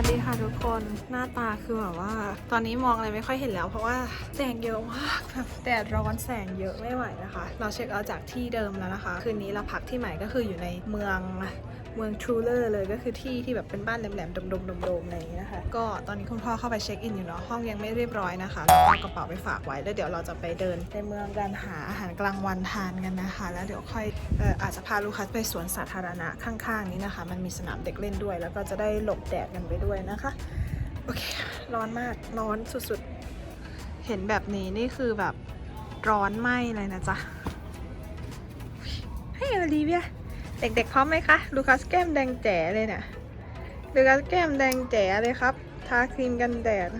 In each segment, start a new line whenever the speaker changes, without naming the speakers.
วัสดีค่ะทุกคนหน้าตาคือแบบว่า ตอนนี้มองอะไรไม่ค่อยเห็นแล้ว เพราะว่าแสงเยอะมากแบบแดดร้อนแสงเยอะไม่ไหวนะคะ เราเช็คเอาจากที่เดิมแล้วนะคะ คืนนี้เราพักที่ใหม่ก็คืออยู่ในเมือง เมืองทรูเลอร์เลยก็คือที่ที่แบบเป็นบ้านแหลมๆดมๆโดมๆอะไรอย่างเงี้ยนะคะก็ตอนนี้คุณพ่อเข้าไปเช็คอินอยู่เนาะห้องยังไม่เรียบร้อยนะคะแล้วเอากระเป๋าไปฝากไว้แล้วเดี๋ยวเราจะไปเดินในเมืองกันหาอาหารกลางวันทานกันนะคะ แล้วเดี๋ยวค่อยเอ่ออาจจะพาลูคัสไปสวนสาธารณะข้างๆนี้นะคะ มันมีสนามเด็กเล่นด้วย แล้วก็จะได้หลบแดดกันไปด้วยนะคะโอเคร้อนมากร้อนสุดๆ เห็นแบบนี้นี่คือแบบร้อนไหมเลยนะจ๊ะให้ยอลิเวีย เด็กๆพร้อมไหมคะ ลูคัสแก้มแดงแจ๋เลยเนี่ย ลูคัสแก้มแดงแจ๋เลยครับ ทาครีมกันแดด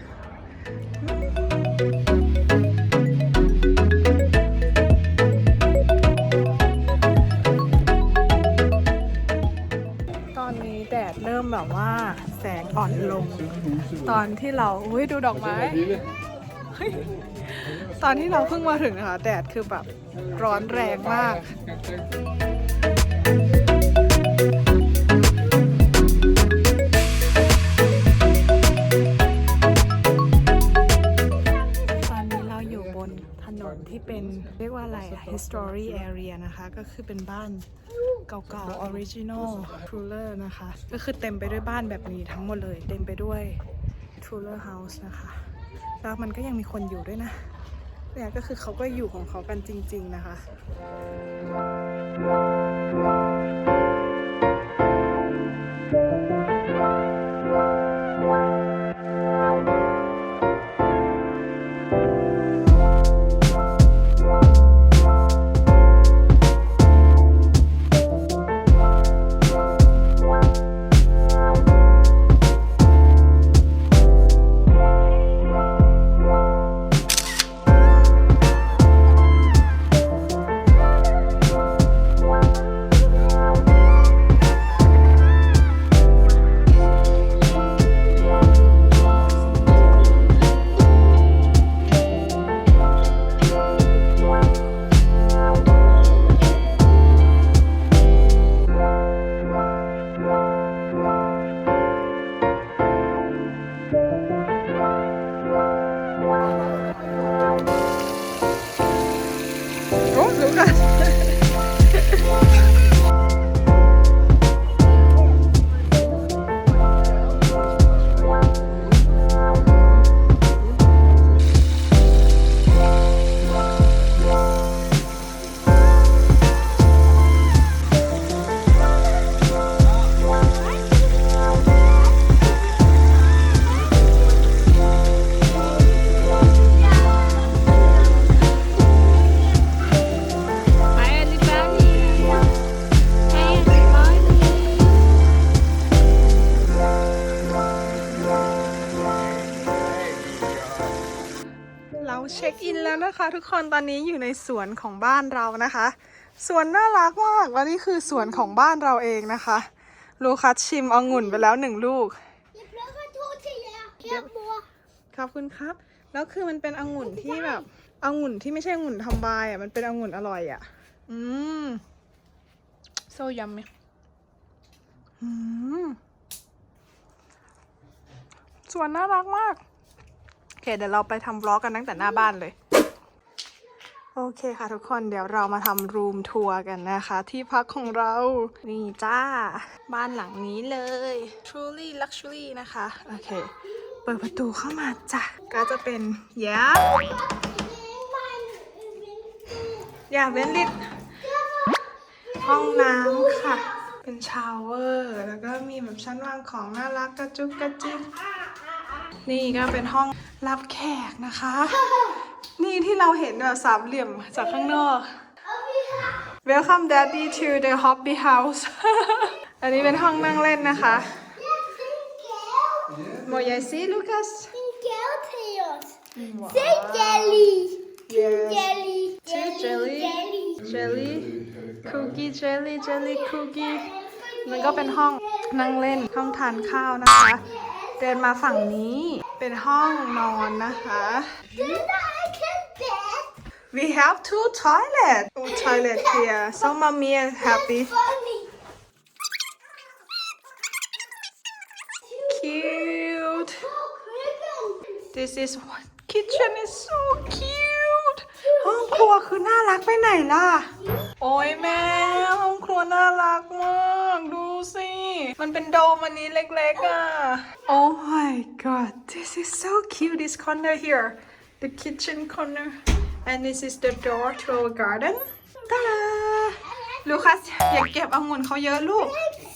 ตอนนี้แดดเริ่มแบบว่าแสงอ่อนลง ตอนที่เราอุ้ยดูดอกไม้ ตอนที่เราเพิ่งมาถึงนะคะแดดคือแบบร้อนแรงมาก ถนนที่เป็นเรียกว่าอะไร history area นะคะ ก็คือเป็นบ้านเก่าๆ original Truller นะคะ ก็คือเต็มไปด้วยบ้านแบบนี้ทั้งหมดเลย เต็มไปด้วย Truller House นะคะ แล้วมันก็ยังมีคนอยู่ด้วยนะ เนี่ยก็คือเขาก็อยู่ของเขากันจริง ๆ นะคะ ทุกคนตอนนี้อยู่ในสวนของบ้านเรานะคะสวนน่ารักมากและนี่คือสวนของบ้านเราเองนะคะ ลูคัสชิมองุ่นไปแล้วหนึ่งลูก
Je pleure tout, c'est là. Regarde moi.
ขอบคุณครับ แล้วคือมันเป็นองุ่นที่แบบองุ่นที่ไม่ใช่องุ่นทำบายอะมันเป็นองุ่นอร่อยอะ อืม so yummy อืมสวนน่ารักมากโอเคเดี๋ยวเราไปทำบล็อกกันตั้งแต่หน้าบ้านเลย โอเคค่ะทุกคนเดี๋ยวเรามาทำรูมทัวร์กันนะคะ ที่พักของเรา นี่จ้า บ้านหลังนี้เลย truly luxury นะคะ โอเค เปิดประตูเข้ามาจ้ะ ก็จะเป็นยาอย่าเว้นลิดห้องน้ำค่ะ เป็นชาวเวอร์ แล้วก็มีแบบชั้นวางของน่ารักกระจุกกระจิกนี่ก็เป็นห้องรับแขกนะคะ นี่ที่เราเห็นแบบสามเหลี่ยมจากข้างนอก Welcome Daddy to the Hobby House อันนี้เป็นห้องนั่งเล่นนะคะโมยายซีลูคัส
Een geld heeft ons. Zeg jelly.
Yes.
Jelly.
Two jelly.
Jelly.
เจลลี่คุกกี้เจลลี่เจลลี่คุกกี้มันก็เป็นห้องนั่งเล่นห้องทานข้าวนะคะ เดินมาฝั่งนี้เป็นห้องนอนนะคะ we have two toilet oh toilet here so mommy is happy
Funny.
cute
Oh, cricket.
this is what kitchen is so cute ห้องครัวคือน่ารักไปไหนล่ะ โอ้ยแม่ห้องครัวน่ารักมาก ดูสิ มันเป็นโดมอันนี้เล็กๆอ่ะ Oh my god this is so cute this corner here the kitchen corner And this is the door to our garden ตาดาลูคัสอย่าเก็บองุ่นเขาเยอะลูก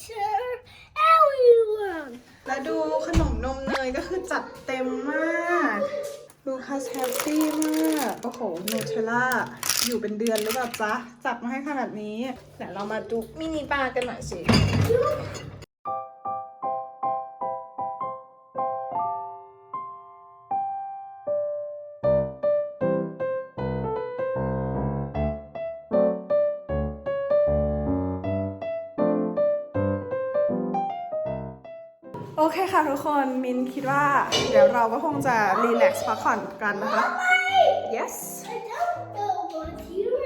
Sure, everyone.
แล้วดูขนมนมเนยก็คือจัดเต็มมากลูคัสแฮปปี้มาก โอ้โหนูเทลล่า อยู่เป็นเดือนหรือเปล่าจ๊ะ จัดมาให้ขนาดนี้เดี๋ยวเรามาดูมินิบาร์กันหน่อยสิ เคค่ะทุกคนมินคิดว่า เดี๋ยวเราก็คงจะรีแลกซ์พักผ่อนกันนะคะ yes
I don't know what's here.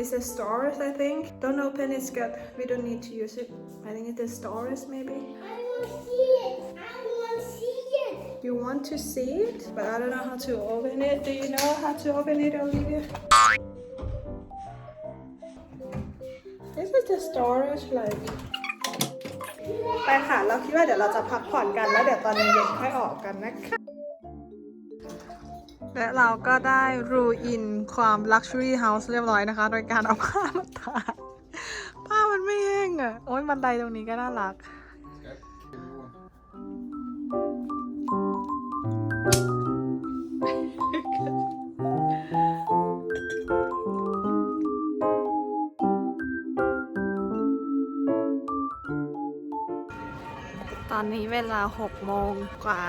it's a stores I think don't open it's good we don't need to use it I think it's the stores maybe
I want to see it. I want to see it.
you want to see it but I don't know how to open it do you know how to open it Olivia this is the storage like ไปค่ะ เราคิดว่าเดี๋ยวเราจะพักผ่อนกันแล้วเดี๋ยวตอนเย็นค่อยออกกันนะคะ และเราก็ได้รูอินความ Luxury House เรียบร้อยนะคะ โดยการเอาผ้ามาตากผ้ามันไม่แห้งอะ โอ้ยบันไดตรงนี้ก็น่ารัก นนี้เวลา 6 โมงกว่า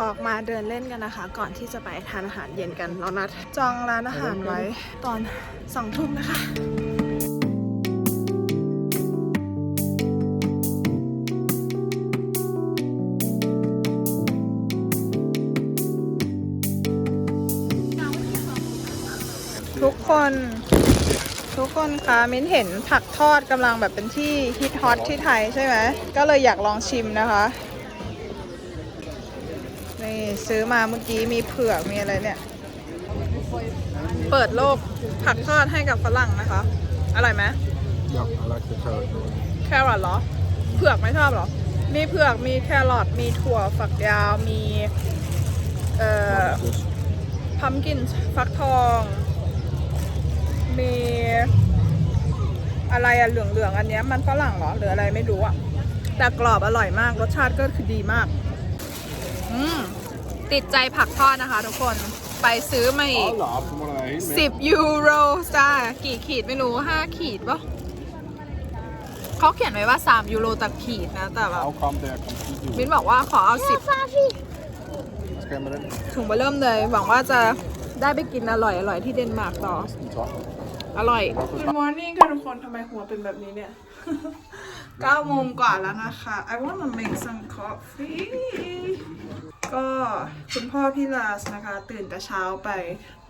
ออกมาเดินเล่นกันนะคะ ก่อนที่จะไปทานอาหารเย็นกันเรานัดจองร้านอาหารไว้ตอนสองทุ่มนะคะ ทุกคนคะมิ้นเห็นผักทอดกำลังแบบเป็นที่ฮิตฮอตที่ไทยใช่ไหม ก็เลยอยากลองชิมนะคะ นี่ซื้อมาเมื่อกี้มีเผือกมีอะไรเนี่ย เปิดโลกผักทอดให้กับฝรั่งนะคะ อร่อยไหม
Yeah, I like the carrot.
แครอทเหรอ เผือกไม่ชอบเหรอ มีเผือกมีแครอทมีถั่วฝักยาวมี เอ่อ
This.
พัมกินฟักทอง มีอะไรอะเหลืองๆอันเนี้ยมันฝรั่งเหรอหรืออะไรไม่รู้อะแต่กรอบอร่อยมากรสชาติก็คือดีมาก อืมติดใจผักทอดนะคะทุกคนไปซื้อมาอีก
Hold up, så må der være helt med.
10 ยูโรจ้ากี่ขีดไม่รู้ 5 ขีดปะเขาเขียนไว้ว่า 3 ยูโรต่อขีดนะ แต่แบบ
How come there er complete
มินบอกว่าขอเอา
Fafi.
Hvad skal jeg med den?
10 ถุงมาเริ่มเลย หวังว่าจะได้ไปกินอร่อยอร่อยๆที่เดนมาร์กต่อ
En top.
อร่อย Good morning ค่ะทุกคนทำไมหัวเป็นแบบนี้เนี่ย 9โมงกว่าแล้วนะคะ I wanna make some coffee ก็คุณพ่อพี่ลาสนะคะ ตื่นแต่เช้าไป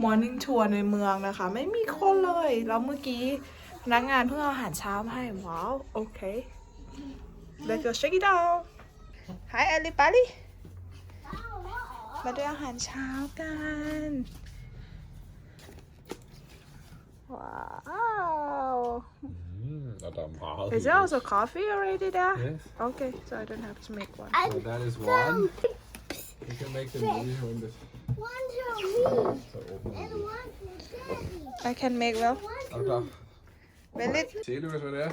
morning tour ในเมืองนะคะ ไม่มีคนเลย แล้วเมื่อกี้พนักงานเพิ่งเอาอาหารเช้ามาให้ ว้าว โอเค Let's go check it out Hi everybody มาด้วยอาหารเช้ากัน Wow.
Mm, og der meget.
Is there also coffee already there?
Yes.
Okay, so I don't have to make one.
I
So that is one. You can make them really when this.
want to me.
Så åbner
And
vi.
one to daddy.
I can make well.
Er du klar?
Vil lidt.
Se Lukas, hvad det er.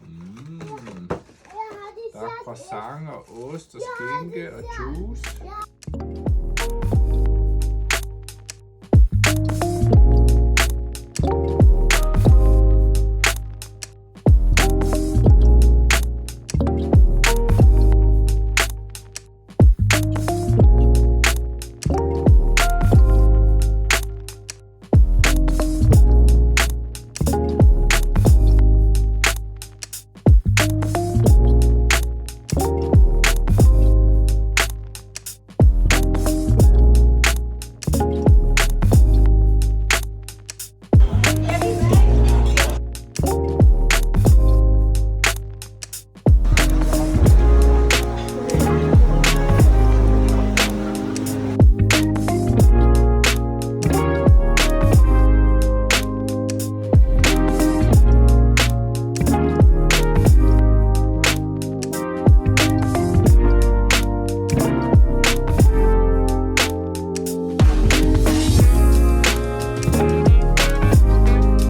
Mm.
Jeg har
Der er croissant og ost og skinke og juice.
Ja. you